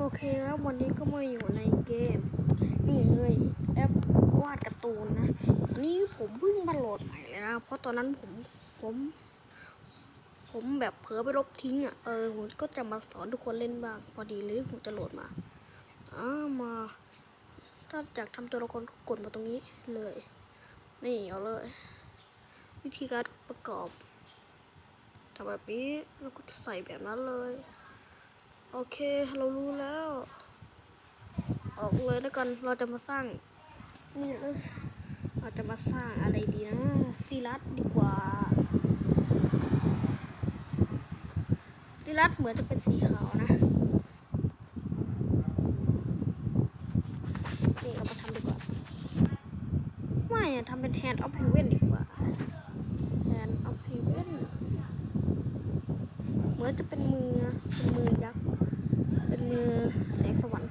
โอเคครับวันนี้ก็มาอยู่ในเกม นี่เลยแอปวาดการ์ตูนนะอันนี้ผมเพิ่งมาโหลดใหม่เลยนะเพราะตอนนั้นผมผม ผมแบบเผลอไปลบทิ้งอะเออผมก็จะมาสอนทุกคนเล่นบ้างพอดีเลยผมจะโหลดมาอ่ามา ถ้าอยากทำตัวละครก็กดมาตรงนี้เลย นี่เอาเลย วิธีการประกอบทำแบบนี้แล้วก็ใส่แบบนั้นเลย โอเค เรารู้แล้ว ออกเลยแล้วกัน เราจะมาสร้าง นี่เลยเราจะมาสร้างอะไรดีนะซีรัสดีกว่าซีรัสเหมือนจะเป็นสีขาวนะนี่เรามาทำดีกว่า ไม่อะทำเป็น Hand of Heaven ดีกว่า Hand of Heaven เหมือนจะเป็นมือนะเป็นมือยักษ์ เป็นมือแสงสวรรค์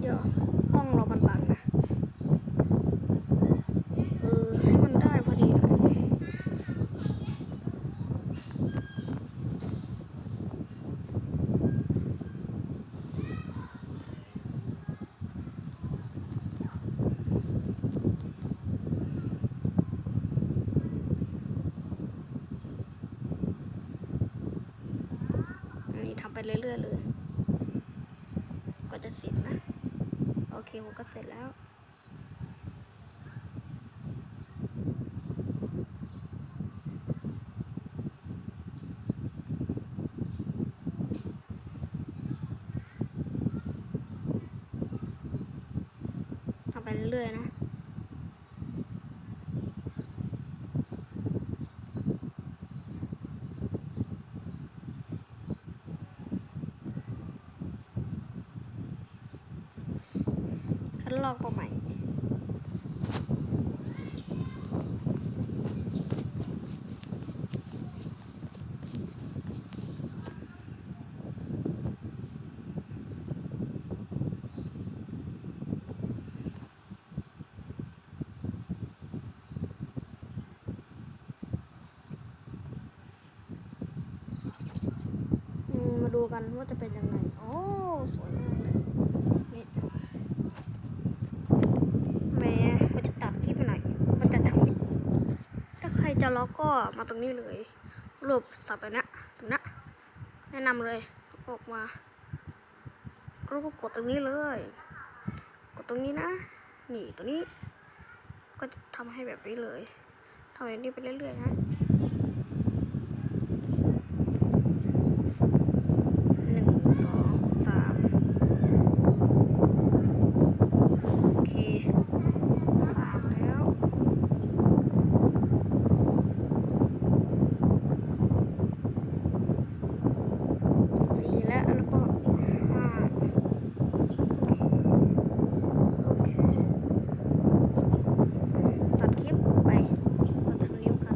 เดี๋ยวกล้องเรามันบังนะ เออ ให้มันได้พอดีหน่อยอันนี้ทำไป เรื่อยๆเลยก็จะเสร็จนะ โอเคผมก็เสร็จแล้วทำไปเรื่อยๆนะ คั ดลอกตัวใหม่มาดูกันว่าจะเป็นยังไง โอ้ สวยมากเลย นี่แหม่มันจะตัดคลิปหน่อย มันจะท แล้วเราก็มาตรงนี้เลยรวบสับไปเนี้ยตรงเนี้แนะนำเลย ออกมาแล้วก็กดตรงนี้เลย กดตรงนี้นะนี่ตรงนี้ ก็จะทำให้แบบนี้เลยทำแบบนี้ไปเรื่อยๆนะ หนึ่งสองสามโอเคสามแล้วสี่แล้วแล้วก็ห้าโอเคตัดคลิปไปเราทำนิ้วกัน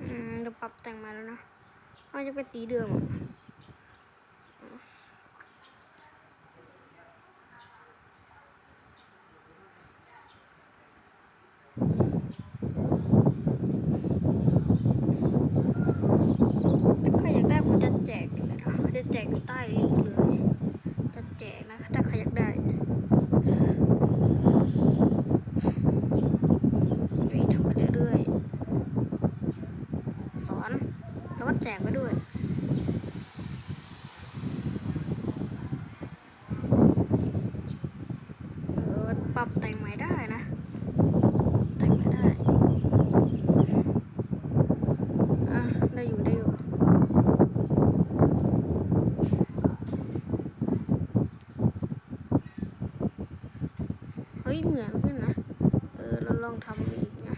อืมเดี๋ยวปรับแต่งมาแล้วนะมัน จะเป็นสีเดิมใครอยากได้ผมจะแจกนะจะแจกอยู่ใต้ลิงก์เลยจะแจกนะ ถ้าใครอยากได้นี่ทำไปเรื่อยๆ สอน แล้วก็แจกไปด้วย เออ ปรับแต่งใหม่ได้นะ แต่งใหม่ได้ อะ ได้อยู่ ได้อยู่ เฮ้ย เหมือนขึ้นนะ เออ เราลองทำอีกนะ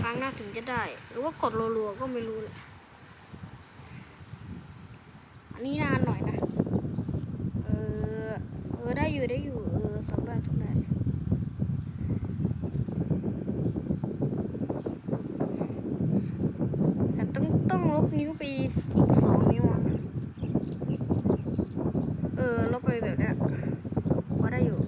ครั้งหน้าถึงจะได้ หรือว่ากดรัวๆก็ไม่รู้แหละอันนี้นานหน่อยนะ เออ เออได้อยู่ได้อยู่ เออสองได้สำเร็จ แต่ต้องต้องลบนิ้วไปอีกสองนิ้วอะ เออ ลบไปแบบเนี้ยพอได้อยู่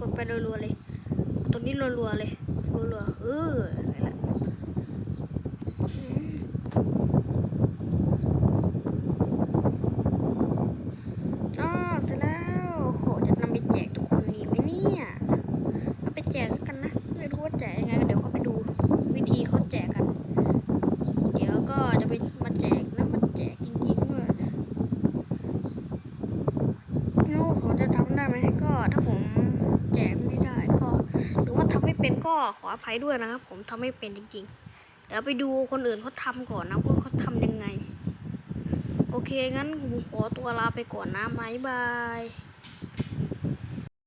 กดไปรัวๆเลย ตัวนี้ รัวๆเลยรัวๆเออมอ๋อเสร็จแล้วโหจะนำไปแจกทุกคนดีไหมเนี่ยเอาไปแจกแล้วกันนะ ไม่รู้ว่าแจกยังไงก็เดี๋ยวเขาไปดูวิธีเขาแจกกัน เดี๋ยวก็จะไปมาแจกนะมาแจกจริงๆด้วย ไม่รู้ผมจะทำได้ไหมก็ถ้าผมแจกไม่ได้ก็ หรือว่า ทำไม่เป็นก็ขออภัยด้วยนะครับ ผมทำไม่เป็นจริง ๆ เดี๋ยวไปดูคนอื่นเขาทำก่อนนะว่าเขาทำยังไง โอเคงั้นผมขอตัวลาไปก่อนนะบายบาย